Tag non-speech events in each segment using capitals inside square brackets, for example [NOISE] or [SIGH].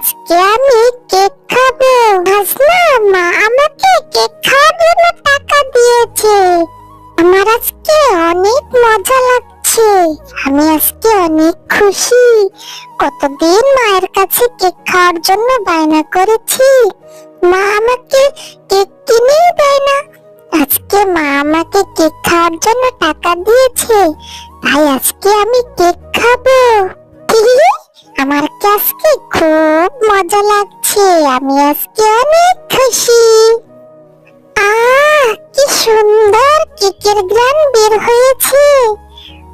আজকে আমি কেক খাব। হাসনা মা আমাকে কেক খাওয়ার জন্য টাকা দিয়েছে। আমার আজকে অনেক মজা লাগছে। আমি আজকে অনেক খুশি। কতদিন মায়ের কাছে কেক খাওয়ার জন্য বায়না করেছি। মা আমাকে কেক কিনেই দেয় না। আজকে মা আমাকে কেক খাওয়ার জন্য টাকা দিয়েছে। তাই আজকে আমি কেক খাব। [LAUGHS] আমার আজকে খুব মজা লাগছে। আমি আজকে অনেক খুশি। আহ, কি সুন্দর কেকের গ্রান বের হয়েছে।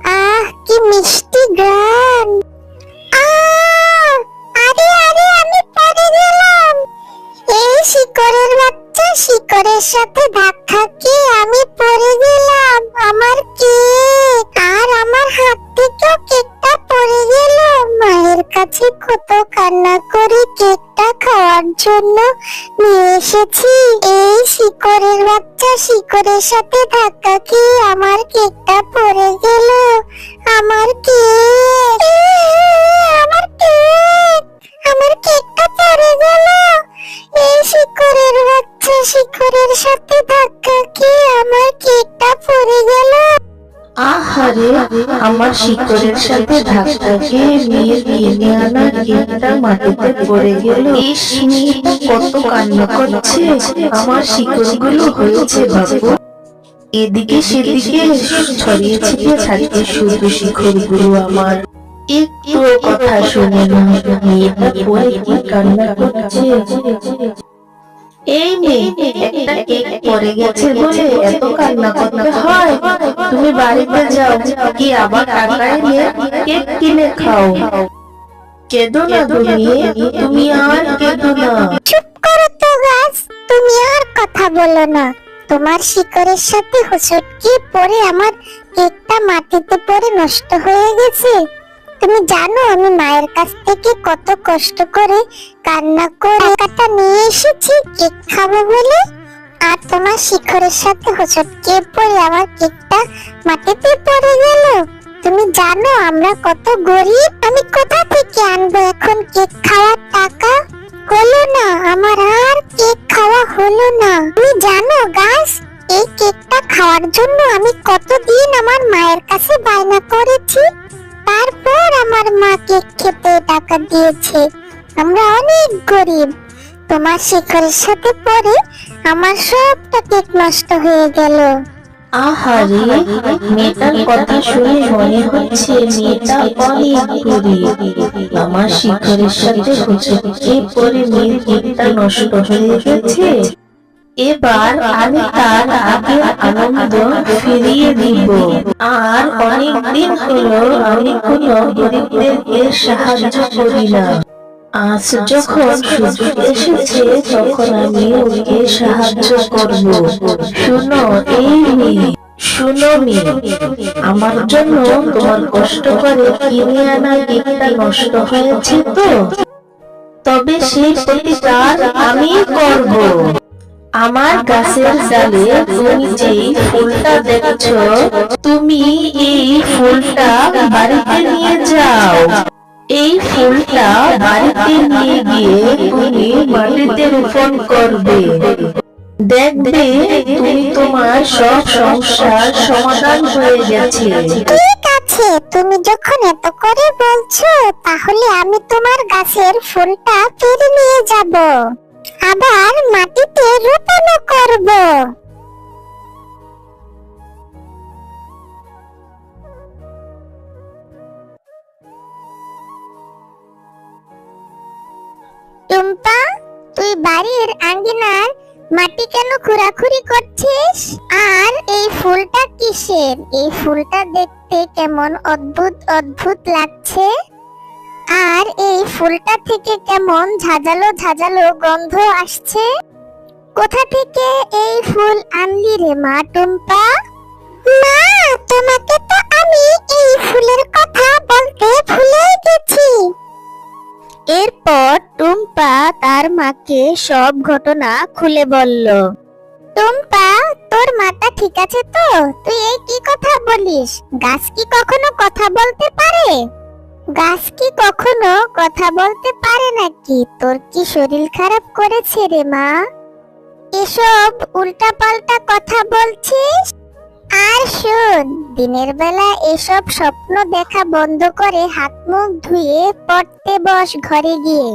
আহ, কি মিষ্টি গ্রান। আরে আরে, আমি পড়ে গেলাম। এই শিকড়ের বাচ্চা শিকড়ের সাথে ধাক্কা কত কান্না করে কেকটা খাওয়ার জন্য নিয়ে এসেছি। এই শিকড়ের বাচ্চা শিকড়ের সাথে ধাক্কা খেয়ে আমার কেকটা পড়ে গেল। আমার কেক! শিকড়ের সাথে ধাক্কা খেয়ে মেয়ের কিনে আনা কেকটা মাটিতে পড়ে গেল। কত কান্না করছে? আমার শিকড়গুলো হয়েছে বাবু। এদিকে সেদিকে ছড়িয়ে ছিটিয়ে থাকে শুধু শিকড়গুলো আমার। একটু কথা শুনে না, মেয়েটা কি কান্না করছে? এই বলে এত কান্না করতে হয়। তুমি বাড়িতে যাও, কি এনে কেক কিনে খাও। কেঁদো না তুমি তুমি আর কেঁদো না। তুমি আর কথা বলো না। তোমার শিকড়ের সাথে হুসুটকি পড়ে আমার কেকটা মাটিতে পড়ে নষ্ট হয়ে গেছে। তুমি জানো আমি মায়ের কাছ থেকে কত কষ্ট করে কান্না করে টাকাটা নিয়ে এসেছি, কেক খাব বলে। আর তোমার শিখরের সাথে হুসুটকি পড়ে আমার কেকটা মাটিতে পড়ে গেল। তুমি জানো আমরা কত গরিব, আমি কোথা থেকে আনব এখন কেক খাওয়ার টাকা? হলো না, আমার আর কেক খাওয়া হলো না। তুমি জানো গাছ, এই কেকটা খাওয়ার জন্য আমি কতদিন আমার মায়ের কাছে বায়না করেছি? তারপর আমার মা কেক খেতে টাকা দিয়েছে। আমরা অনেক গরিব। তোমার শিখরের সাথে পরে আমার সবটা কেক নষ্ট হয়ে গেল। আহারে মেয়েটার কথা শুনে মনে হচ্ছে মেয়েটা অনেক গরিব। আমার শিখরের সাথে পরে মেয়ের কেকটা নষ্ট হয়ে গেছে? এবার আমি তার আগের আনন্দ ফিরিয়ে দিব। আর অনেক দিন হলো আমি কোনো গরিবদেরকে সাহায্য করি না। আজ যখন সুযোগ এসেছে, তখন আমি ওকে সাহায্য করব। শুনো, এই শুনো আমার জন্য তোমার কষ্ট করে কিনে আনা কেকটা নষ্ট হয়েছে তো? তবে সেই প্রতিকার আমি করব। আমার গাছের ডালে তুমি যে ফুলটা দেখছ তুমি এই ফুলটা বাড়িতে নিয়ে যাও। এই ফুলটা বাড়িতে নিয়ে গিয়ে তুমি মাটিতে রোপণ করবে। দেখবে তুমি তোমার সব সমস্যার সমাধান হয়ে গেছে। ঠিক আছে তুমি যখন এত করে বলছো তাহলে আমি তোমার গাছের ফুলটা ফিরে নিয়ে যাব। আবার মাটিতে রোপণও করব। টুম্পা, তুই বাড়ির আঙ্গিনার মাটি কেন খুঁড়াখুড়ি করছিস? আর এই ফুলটা কিসের? এই ফুলটা দেখতে কেমন অদ্ভুত অদ্ভুত লাগছে। আর এই ফুলটা থেকে কেমন ঝাঁঝালো ঝাঁঝালো গন্ধ আসছে? কোথা থেকে এই ফুল আনলি রে মা টুম্পা? মা, তোমাকে তো আমি এই ফুলের কথা বলতে ভুলেই গেছি। এরপর টুম্পা তার মাকে সব ঘটনা খুলে বলল। টুম্পা, তোর মাথা ঠিক আছে তো? তুই এই কি কথা বলিস? গাছ কি কখনো কথা বলতে পারে? গাছ কি কখনো কথা বলতে পারে নাকি? তোর কি শরীর খারাপ করেছে রে মা? এসব উল্টাপাল্টা কথা বলছিস? দিনের বেলা এসব স্বপ্ন দেখা বন্ধ করে হাত মুখ ধুয়ে পড়তে বস ঘরে গিয়ে।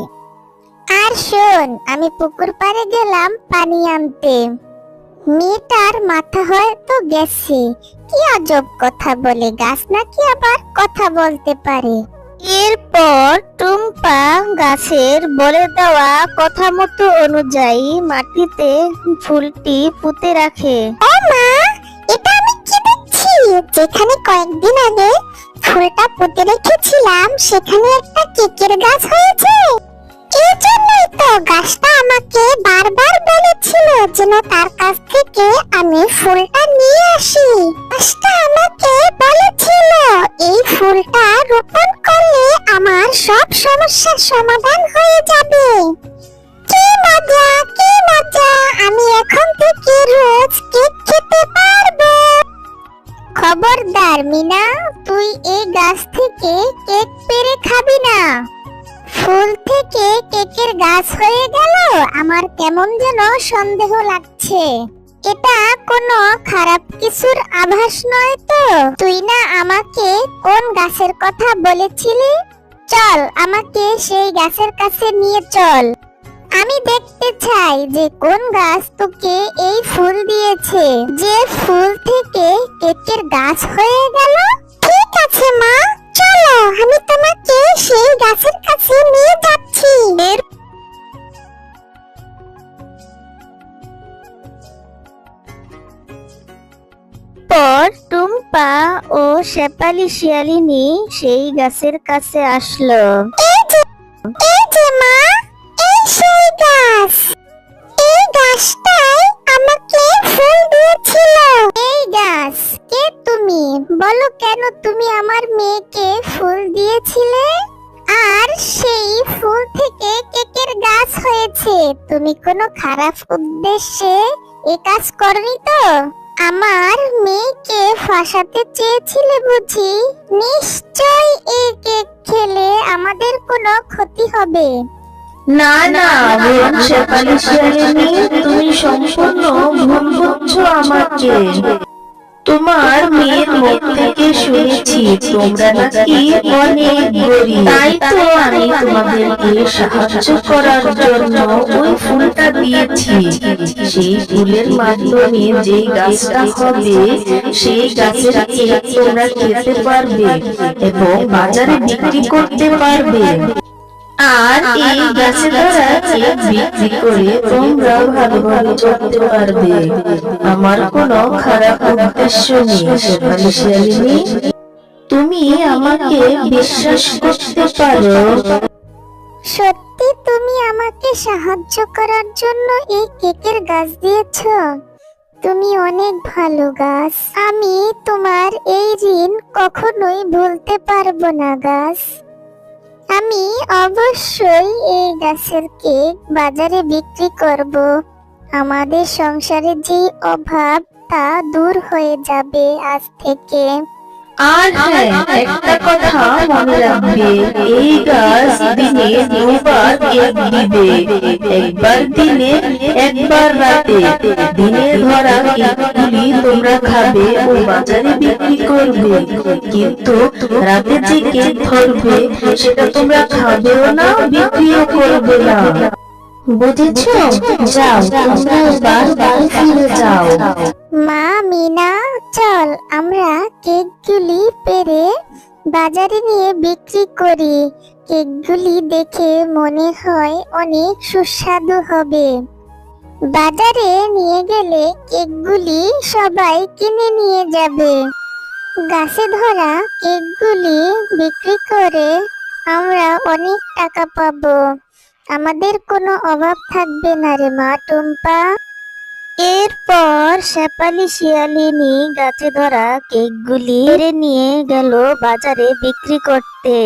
আর শোন, আমি পুকুর পাড়ে গেলাম পানি আনতে। মেয়েটার মাথা হয়তো গেছে। কি আজব কথা বলে, গাছ নাকি আবার কথা বলতে পারে? এরপর টুম্পা গাছের বলে দেওয়া কথা মতো অনুযায়ী মাটিতে ফুলটি পুঁতে রাখে। এটা আমি দেখছি? যেখানে কয়েকদিন আগে ফুলটা পুঁতে রেখেছিলাম, সেখানে একটা কেকের গাছ হয়েছে। গাছটা আমাকে বারবার বলেছিল যেন তার কাছ থেকে আমি ফুলটা নিয়ে আসি। গাছটা আমাকে বলেছিল, এই ফুলটা রোপণ করলে আমার সব সমস্যার সমাধান হয়ে যাবে। কি মজা কি মজা, আমি এখন থেকে রোজ কেক খেতে পারব। খবরদার মিনা, তুই এই গাছ থেকে কেক পেরে খাবি না। ফুল থেকে কেকের গাছ হয়ে গেল। আমার কেমন যেন সন্দেহ লাগছে। এটা কোনো খারাপ কিছুর আভাস নয় তো। তুই না আমাকে কোন গাছের কথা বলেছিলি? চল, আমাকে সেই গাছের কাছে নিয়ে চল। আমি দেখতে চাই যে কোন গাছ তোকে এই ফুল দিয়েছে। যে ফুল থেকে কেকের গাছ হয়ে গেল? ঠিক আছে, মা। চলো, আমি তোমাকে সেই গাছের কাছে নিয়ে যাচ্ছি। পর টুম্পা ও শেপালি শিয়ালিনী সেই গাছের কাছে আসলো। দিয়েছিলে আর সেই ফুল থেকে কেকের গাছ হয়েছে। তুমি কোনো খারাপ উদ্দেশ্যে এ কাজ করনি তো? আমার মেয়েকে ফাঁসাতে চেয়েছিলে বুঝি। নিশ্চয় এই কেক খেলে আমাদের কোনো ক্ষতি হবে। না না বোন তুমি সম্পূর্ণ ভুল বুঝছ আমাকে। তোমার মেয়ের মুখ থেকে শুনেছি তোমরা নাকি অনেক গরিব। তাই তো আমি তোমাদেরকে সাহায্য করার জন্য ওই ফুলটা দিয়েছি। সেই ফুলের মাধ্যমে যে গাছটা হবে, সেই গাছের তোমরা খেতে পারবে এবং বাজারে বিক্রি করতে পারবে। আর এই গাছে দ্বারা কেক বিক্রি করে তোমরা ভালোভাবে চলতে পারবে। আমার কোনো খারাপ উদ্দেশ্য নেই শেফালি শিয়ালিনী তুমি আমাকে বিশ্বাস করতে পারো। সত্যি তুমি আমাকে সাহায্য করার জন্য এই কেকের গাছ দিয়েছ? তুমি অনেক ভালো গাছ। আমি তোমার এই ঋণ কখনোই ভুলতে পারব না গাছ। আমি অবশ্যই এই গাছের কেক বাজারে বিক্রি করব। আমাদের সংসারে যে অভাব, তা দূর হয়ে যাবে আজ থেকে। আর হ্যাঁ একটা কথা মনে রাখবে এই গাছ দিনে দুবার কেক দিবে। একবার দিনে একবার রাতে। দিনে ধরা কেকগুলি তোমরা খাবে ও বাজারে বিক্রি করবে। কিন্তু রাতে যে কেক ধরবে সেটা তোমরা খাবেও না বিক্রিও করবে না। বুঝেছ? যাও তোমরা এবার বাড়ি ফিরে যাও। মা মিনা চল, আমরা কেকগুলি পেরে বাজারে নিয়ে বিক্রি করি। কেকগুলি দেখে মনে হয় অনেক সুস্বাদু হবে। বাজারে নিয়ে গেলে কেকগুলি সবাই কিনে নিয়ে যাবে। গাছে ধরা কেকগুলি বিক্রি করে আমরা অনেক টাকা পাবো। আমাদের কোনো অভাব থাকবে না রে মা টুম্পা। এরপর শেপালি শিয়ালিনী গাছে ধরা কেকগুলি নিয়ে গেল বাজারে বিক্রি করতে।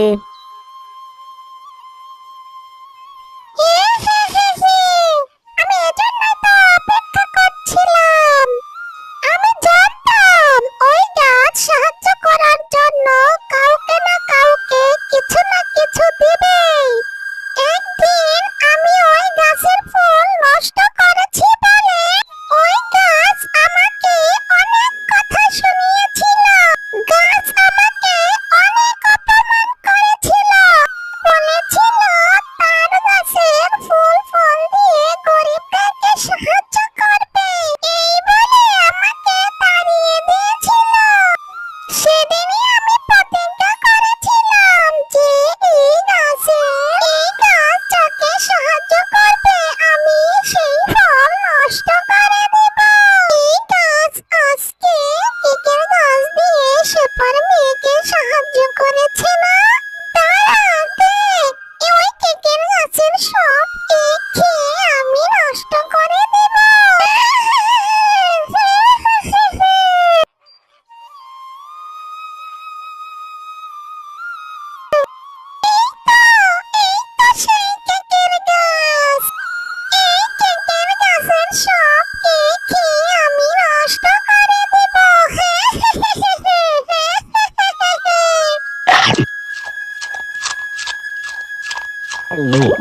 Hello.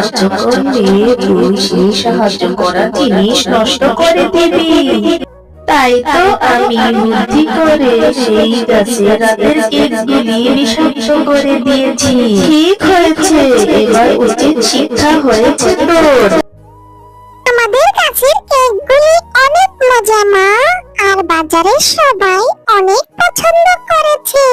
সাহায্য করলে তুই সেই সাহায্য করা জিনিস নষ্ট করে দিবি তাই তো আমি বুদ্ধি করে সেই গাছে রাতের কেকগুলি বিষাক্ত করে দিয়েছি ঠিক হয়েছে এবার উচিত শিক্ষা হয়েছে তোর আমাদের কাছের কেকগুলি অনেক মজা, মা। আর বাজারের সবাই অনেক পছন্দ করেছে।